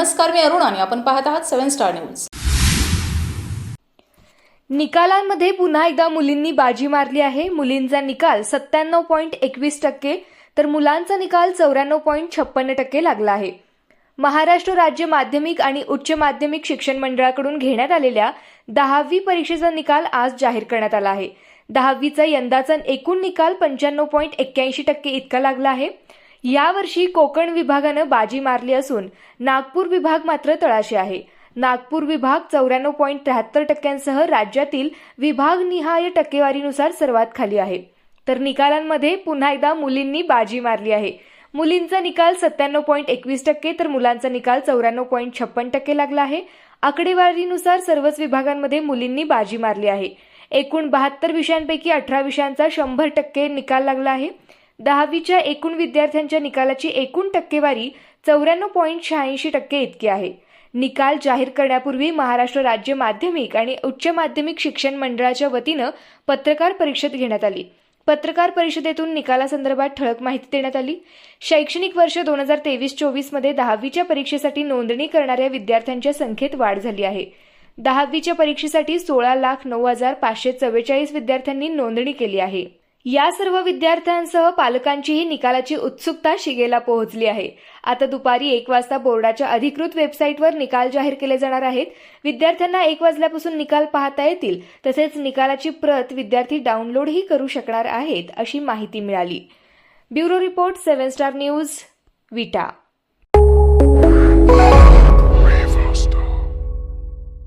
नमस्कार मी अरुण आणि आपण पाहत आहात सेव्हन स्टार न्यूज. निकालांमध्ये पुन्हा एकदा मुलींनी बाजी मारली आहे. मुलींचा निकाल सत्त्याण्णव पॉईंट एकवीस टक्के तर मुलांचा निकाल चौऱ्याण्णव पॉईंट छप्पन्न टक्के लागला आहे. महाराष्ट्र राज्य माध्यमिक आणि उच्च माध्यमिक शिक्षण मंडळाकडून घेण्यात आलेल्या दहावी परीक्षेचा निकाल आज जाहीर करण्यात आला आहे. दहावीचा यंदाचा एकूण निकाल पंच्याण्णव पॉईंट एक्क्याऐंशी टक्के इतका लागला आहे. यावर्षी कोकण विभागानं बाजी मारली असून नागपूर विभाग मात्र तळाशी आहे. नागपूर विभाग चौऱ्याण्णव पॉईंट त्र्याहत्तर टक्क्यांसह राज्यातील विभागनिहाय टक्केवारीनुसार सर्वात खाली आहे. तर निकालांमध्ये पुन्हा एकदा मुलींनी बाजी मारली आहे. मुलींचा निकाल सत्त्याण्णव पॉईंट एकवीस टक्के तर मुलांचा निकाल चौऱ्याण्णव पॉईंट छप्पन टक्के लागला आहे. आकडेवारीनुसार सर्वच विभागांमध्ये मुलींनी बाजी मारली आहे. एकूण बहात्तर विषयांपैकी अठरा विषयांचा शंभर टक्के निकाल लागला आहे. दहावीच्या एकूण विद्यार्थ्यांच्या निकालाची एकूण टक्केवारी चौऱ्याण्णव पॉईंट शहाऐंशी टक्के इतकी आहे. निकाल जाहीर करण्यापूर्वी महाराष्ट्र राज्य माध्यमिक आणि उच्च माध्यमिक शिक्षण मंडळाच्या वतीनं पत्रकार परिषद घेण्यात आली. पत्रकार परिषदेतून निकालासंदर्भात ठळक माहिती देण्यात आली. शैक्षणिक वर्ष दोन हजार तेवीस चोवीसमध्ये दहावीच्या परीक्षेसाठी नोंदणी करणाऱ्या विद्यार्थ्यांच्या संख्येत वाढ झाली आहे. दहावीच्या परीक्षेसाठी सोळा लाख नऊ हजार पाचशे चव्वेचाळीस विद्यार्थ्यांनी नोंदणी केली आहे. या सर्व विद्यार्थ्यांसह पालकांचीही निकालाची उत्सुकता शिगेला पोहोचली आहे. आता दुपारी एक वाजता बोर्डाच्या अधिकृत वेबसाईटवर निकाल जाहीर केले जाणार आहेत. विद्यार्थ्यांना एक वाजल्यापासून निकाल पाहता येतील तसेच निकालाची प्रत विद्यार्थी डाउनलोडही करू शकणार आहेत अशी माहिती मिळाली. Bureau report seven star news Vita.